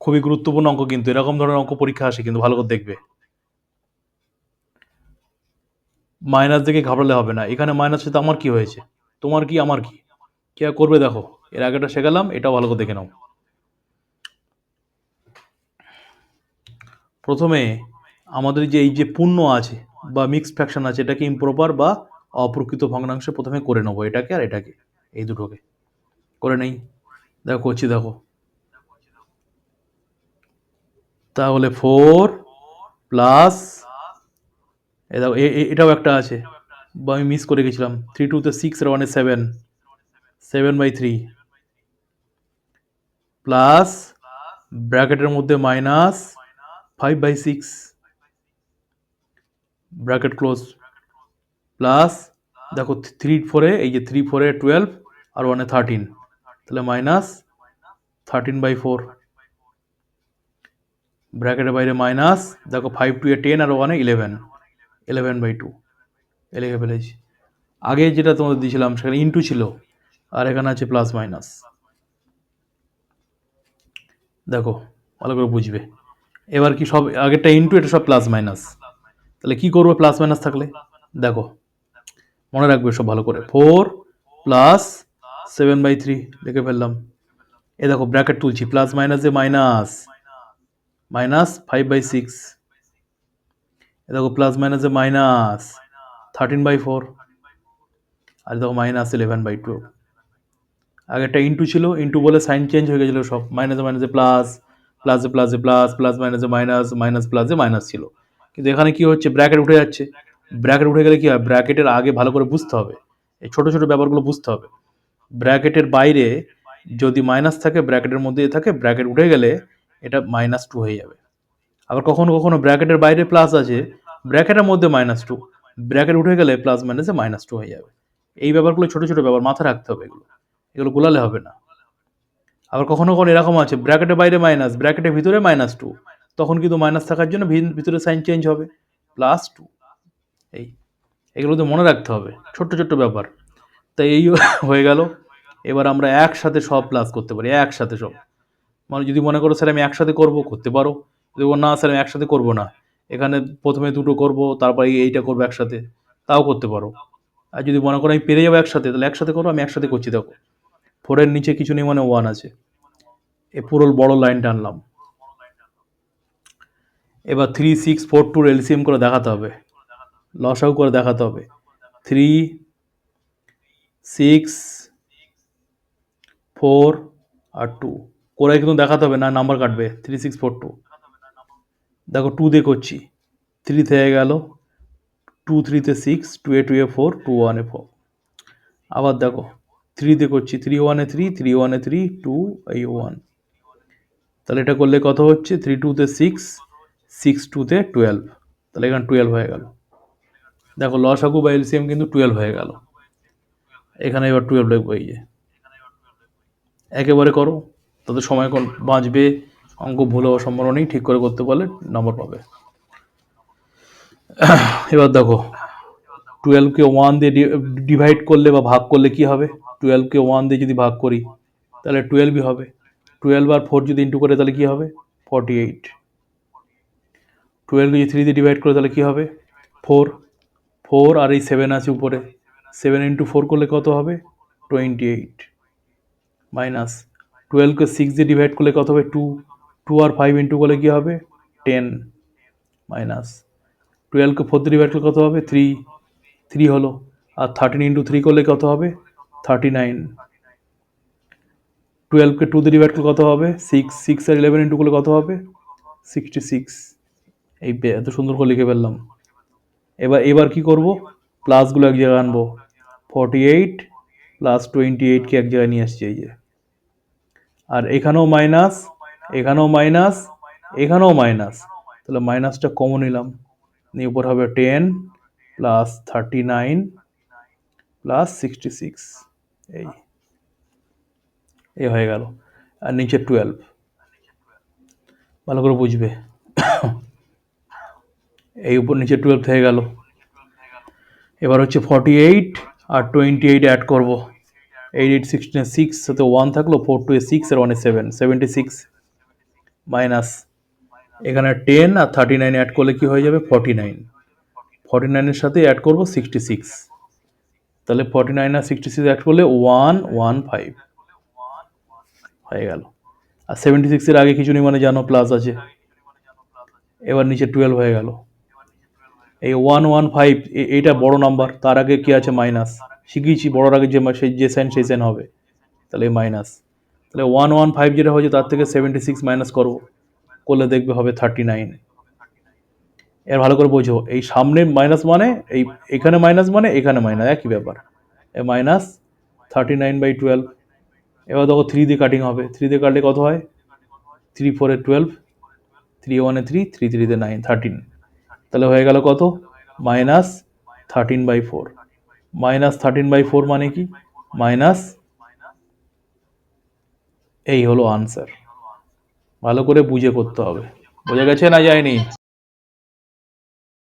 খুবই গুরুত্বপূর্ণ অঙ্ক কিন্তু, এরকম ধরনের অঙ্ক পরীক্ষা আসে কিন্তু ভালো করে দেখবে। মাইনাস দেখে ঘাবড়ালে হবে না। এখানে মাইনাস সাথে আমার কি হয়েছে? তোমার কি, আমার কি? কে করবে দেখো। এর আগেটা শেখালাম, এটাও ভালো করে দেখে নাও। প্রথমে আমাদের যে এই যে পূর্ণ আছে বা মিক্সড ফ্র্যাকশন আছে, এটাকে ইমপ্রপার বা অপ্রকৃত ভগ্নাংশে প্রথমে করে নেব। এটাকে আর এটাকে, এই দুটোকে। করে নেই। দেখো, করছি, দেখো। তাহলে ফোর প্লাস এ দেখো এটাও একটা আছে। বা আমি মিস করে গেছিলাম। থ্রি টু টুতে সিক্স আর ওয়ানে seven seven by three plus ব্র্যাকেটের মধ্যে minus five by six bracket close plus দেখো থ্রি ফোরে এই যে থ্রি ফোরে টুয়েলভ আর ওয়ানে থার্টিন তাহলে মাইনাস থার্টিন বাই ফোর ব্র্যাকেটের বাইরে মাইনাস দেখো ফাইভ টু এ টেন আর ওয়ানে ইলেভেন ইলেভেন বাই টু এ লিখে ফেলেছি আগে যেটা তোমাদের দিয়েছিলাম, সেখানে ইন্টু ছিল, আর এখানে আছে প্লাস মাইনাস দেখো, ভালো করে বুঝবে। এবার কি সব, আগেরটা ইন্টু এটা সব প্লাস মাইনাস তাহলে কি করবে প্লাস মাইনাস থাকলে? দেখো, মনে রাখবে সব ভালো করে। Four plus seven by three লিখে ফেললাম। এ দেখো ব্র্যাকেট তুলছি প্লাস মাইনাসে minus minus five by six. এ দেখো প্লাস মাইনাসে মাইনাস থার্টিন বাই ফোর। আর দেখো মাইনাস ইলেভেন বাই টু। আগেরটা ইন্টু ছিল, ইন্টু বলে সাইন চেঞ্জ হয়ে গেছিল সব। মাইনাসে মাইনাসে প্লাস, প্লাসে প্লাসে প্লাস প্লাস মাইনাসে মাইনাস মাইনাস প্লাসে মাইনাস ছিল। কিন্তু এখানে কি হচ্ছে? ব্র্যাকেট উঠে যাচ্ছে। ব্র্যাকেট উঠে গেলে কি হয়? ব্র্যাকেটের আগে ভালো করে বুঝতে হবে। এই ছোটো ছোটো ব্যাপারগুলো বুঝতে হবে। ব্র্যাকেটের বাইরে যদি মাইনাস থাকে, ব্র্যাকেটের মধ্যে থাকে, ব্র্যাকেট উঠে গেলে এটা মাইনাস টু হয়ে যাবে। আবার কখনো কখনো ব্র্যাকেটের বাইরে প্লাস আছে ব্র্যাকেটের মধ্যে মাইনাস টু ব্র্যাকেট উঠে গেলে প্লাস মাইনাসে মাইনাস টু হয়ে যাবে। এই ব্যাপারগুলো ছোটো ছোটো ব্যাপার, মাথায় রাখতে হবে এগুলো। এগুলো গোলালে হবে না। আবার কখনো কখনো এরকম আছে ব্র্যাকেটের বাইরে মাইনাস ব্র্যাকেটের ভিতরে মাইনাস টু তখন কিন্তু মাইনাস থাকার জন্য ভিতরে সাইন চেঞ্জ হবে প্লাস টু এই, এগুলো তো মনে রাখতে হবে, ছোট্ট ছোট্ট ব্যাপার। তাই এই হয়ে গেল। এবার আমরা একসাথে সব প্লাস করতে পারি, একসাথে সব। মানে যদি মনে করো, স্যার, আমি একসাথে করব, করতে পারো। যদি না, স্যার, আমি একসাথে করব না। এখানে প্রথমে দুটো করব, তারপরে এইটা করব একসাথে। তাও করতে পারো। আর যদি মনে করো, আমি পেরে যাব একসাথে, তাহলে একসাথে করো, আমি একসাথে করছি। দেখো, ফোরের নিচে কিছু নেই মানে ওয়ান আছে। এ পুরো বড় লাইনটা আনলাম। এবার থ্রি সিক্স ফোর টুর এলসিএম করে দেখাতে হবে। লসাও করে দেখাতে হবে। থ্রি সিক্স ফোর আর টু করে কিন্তু দেখাতে হবে না, নাম্বার কাটবে থ্রি সিক্স ফোর টু দেখো টু দিয়ে করছি। থ্রি থেকে গেল টু থ্রিতে সিক্স টু এ টু এ ফোর টু ওয়ানে ফোর আবার দেখো থ্রি দিয়ে করছি থ্রি ওয়ানে থ্রি থ্রি ওয়ানে থ্রি টু এই ওয়ান তাহলে এটা করলে কত হচ্ছে? থ্রি টুতে সিক্স সিক্স টুতে টুয়েলভ তাহলে এখানে টুয়েলভ হয়ে গেল। দেখো লসাগু বা এলসিএম কিন্তু টুয়েলভ হয়ে গেল। এখানে এবার টুয়েলভ লিখব, এই যে। একেবারে করো। তাদের সময় কোন বাঁচবে, অঙ্ক ভুল হওয়ার সম্ভাবনা নেই, ঠিক করে করতে পারলে নম্বর পাবে। এবার দেখো টুয়েলভকে ওয়ান দিয়ে ডিভাইড করলে বা ভাগ করলে কি হবে? টুয়েলভকে ওয়ান দিয়ে যদি ভাগ করি, তাহলে টুয়েলভই হবে। টুয়েলভ আর ফোর যদি ইন্টু করে, তাহলে কি হবে? ফর্টি এইট টুয়েলভ যদি থ্রি দিয়ে ডিভাইড করে, তাহলে কি হবে? ফোর ফোর আর এই সেভেন আছে উপরে। সেভেন ইন্টু ফোর করলে কত হবে? টোয়েন্টি এইট মাইনাস টুয়েলভকে সিক্স দিয়ে ডিভাইড করলে কত হবে? টু টু আর ফাইভ ইন্টু করলে কী হবে? টেন মাইনাস টুয়েলভকে ফোর দিয়ে ডিভাইড করলে কত হবে? থ্রি থ্রি হলো। আর থার্টিন ইন্টু থ্রি করলে কত হবে? থার্টি নাইন টুয়েলভকে টু দিয়ে ডিভাইড করলে কত হবে? সিক্স সিক্স আর ইলেভেন ইন্টু করলে কত হবে? সিক্সটি সিক্স এই এত সুন্দর করে লিখে ফেললাম। এবার এবার কি করব? প্লাসগুলো এক জায়গায় আনব। ফর্টি এইট প্লাস টোয়েন্টি এইটকে এক জায়গায় নিয়ে আসছি, এই যে। আর এখানেও মাইনাস এখানেও মাইনাস এখানেও মাইনাস। তাহলে মাইনাসটা কমন নিলাম। নিয়ে উপর হবে ten plus thirty nine plus sixty six এই এই হয়ে গেল। আর নিচে টুয়েলভ ভালো করে বুঝবে। এই উপর নিচে টুয়েলভ হয়ে গেল। এবার হচ্ছে ফর্টি এইট আর টোয়েন্টি এইট অ্যাড করব। এইট এইট সিক্সটিনে সিক্স সাথে ওয়ান থাকল ফোর টু এ সিক্স আর ওয়ানে সেভেন সেভেন্টি সিক্স মাইনাস এখানে টেন আর থার্টি নাইন অ্যাড করলে কি হয়ে যাবে? ফর্টি নাইন ফর্টি নাইনের সাথে অ্যাড করব সিক্সটি সিক্স তাহলে ফর্টি নাইন আর সিক্সটি সিক্স অ্যাড করলে ওয়ান ওয়ান ফাইভ হয়ে গেল। আর সেভেন্টি সিক্সের আগে কিছু নেই মানে জানো প্লাস আছে। এবার নিচে টুয়েলভ হয়ে গেল। এই ওয়ান ওয়ান ফাইভ এইটা বড় নাম্বার তার আগে কী আছে? মাইনাস শিখিয়েছি বড়োর আগে যে সেই যে সাইন সেই সাইন হবে। তাহলে মাইনাস তাহলে ওয়ান ওয়ান ফাইভ যেটা হয়েছে, তার থেকে সেভেন্টি সিক্স মাইনাস করব। করলে দেখবে হবে থার্টি নাইন এর ভালো করে বোঝো, এই সামনে মাইনাস মানে এই এখানে মাইনাস মানে এখানে মাইনাস একই ব্যাপার। A minus thirty nine by twelve এবার দেখো থ্রি দিয়ে কাটিং হবে। থ্রি দিয়ে কাটলে কত হয়? থ্রি ফোরে টুয়েলভ থ্রি ওয়ানে থ্রি থ্রি থ্রিতে নাইন থার্টিন তাহলে হয়ে গেল কত? Minus thirteen by four minus thirteen by four মানে কি? মাইনাস এই হলো আনসার ভালো করে বুঝে করতে হবে। বোঝা গেছে না যায়নি?